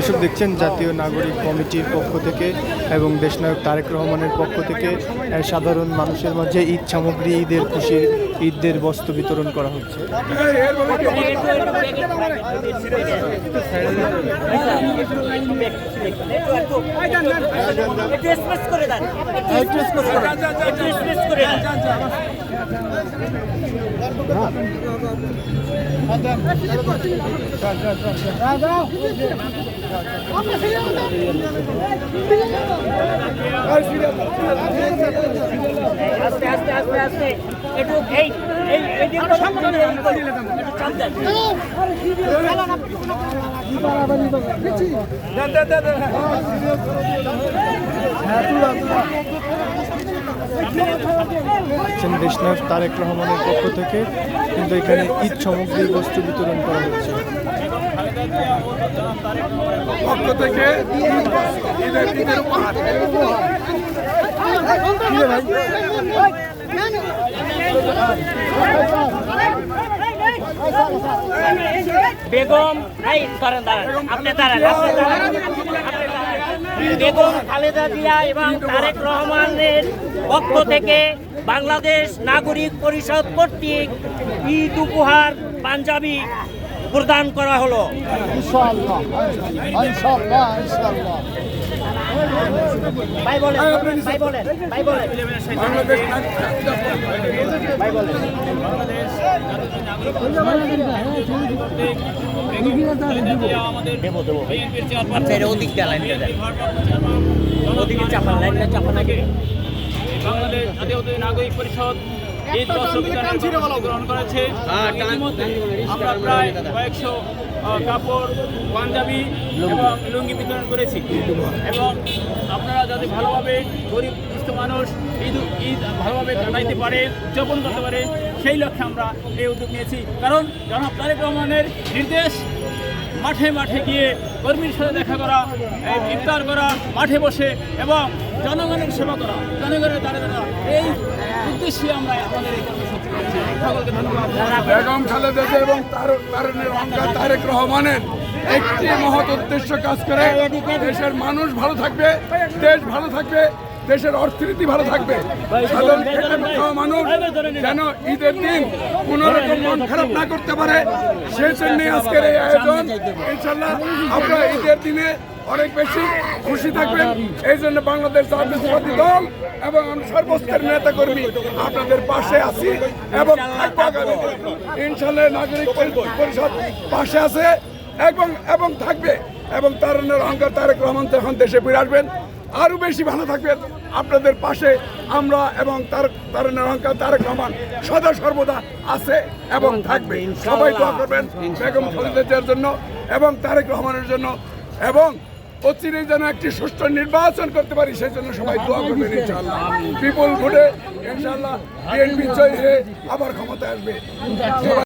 এসব দেখছেন জাতীয় নাগরিক কমিটির পক্ষ থেকে এবং দেশনায়ক তারেক রহমানের পক্ষ থেকে সাধারণ মানুষের মাঝে ঈদ সামগ্রী, ঈদের খুশির, ঈদের বস্ত্র বিতরণ করা হচ্ছে। করে দেন দেন দেন আস্তে আস্তে আস্তে আস্তে একটু এই এই এই দিকটা একটু চাপ দেন দেখছেন দেশনায়ক তারেক রহমানের পক্ষ থেকে কিন্তু এখানে ঈদ সামগ্রী বস্তু বিতরণ করা হচ্ছে। পক্ষ থেকে বেগম এই করেন দাঁড়ান। আপনি দাঁড়ান আপনি দাঁড়ান। বেগম খালেদা জিয়া এবং তারেক রহমানের পক্ষ থেকে বাংলাদেশ নাগরিক পরিষদ কর্তৃক ঈদ উপহার, পাঞ্জাবি প্রদান করা হলো। ইনশাআল্লাহ। ইনশাআল্লাহ ইনশাআল্লাহ। ভাই বলেন ভাই বলেন ভাই বলেন। ভাই বলেন। দেবো দেবো ভাই। এটা ওদিক দিয়ে লাইনটা দেন। ওদিকে চাপান লাইনটা চাপান আগে। বাংলাদেশ জাতীয় নাগরিক পরিষদ কর্মসূচি গ্রহণ করেছে। ইতিমধ্যে আমরা প্রায় কয়েকশো কাপড় পাঞ্জাবি এবং লুঙ্গি বিতরণ করেছি। এবং আপনারা যাতে ভালোভাবে গরিব দুস্থ মানুষ ঈদ ঈদ ভালোভাবে কাটাইতে পারে উদযাপন করতে পারে সেই লক্ষ্যে আমরা এই উদ্যোগ নিয়েছি। কারণ জনাব তারেক রহমানের নির্দেশ মাঠে মাঠে গিয়ে কর্মীর সাথে দেখা করা ইফতার করা মাঠে বসে এবং জনগণের সেবা করা জনগণের দ্বারা দ্বারা এই উদ্দেশ্যে আমরা আমাদের এই কর্মসূচি করছি। সকলকে ধন্যবাদ। বেগম খালেদা এবং তার তারেক রহমানের একটি মহৎ উদ্দেশ্য কাজ করে দেশের মানুষ ভালো থাকবে দেশ ভালো থাকবে। দেশের অর্থনীতি ভালো থাকবে। সাধারণ খাওয়া মানুষ যেন ঈদের দিন কোন রকম মন খারাপ না করতে পারে। সেই জন্য আজকের এই আয়োজন ইনশাল্লাহ আমরা ঈদের দিনে অনেক বেশি খুশি থাকবেন। এই জন্য বাংলাদেশ জাতীয়তাবাদী দল এবং আমি সর্বস্তরের নেতা কর্মী আপনাদের পাশে আছি এবং ইনশাল্লাহ নাগরিক পরি- পরিষদ পাশে আছে এবং এবং থাকবে। এবং তার অহংকার তারেক রহমান তখন দেশে ফিরে আসবেন আরও বেশি ভালো থাকবেন আপনাদের পাশে আমরা এবং তার তার অহংকার তারেক রহমান সদা সর্বদা আছে এবং থাকবে। সবাই দোয়া করবেন বেগম খালেদা জিয়ার জন্য এবং তারেক রহমানের জন্য এবং অচিরে যেন একটি সুষ্ঠু নির্বাচন করতে পারি সেই জন্য সবাই দোয়া করবেন ইনশাআল্লাহ বিপুল ভোটে ইনশাআল্লাহ বিএনপি জয় হয়ে আবার ক্ষমতায় আসবে।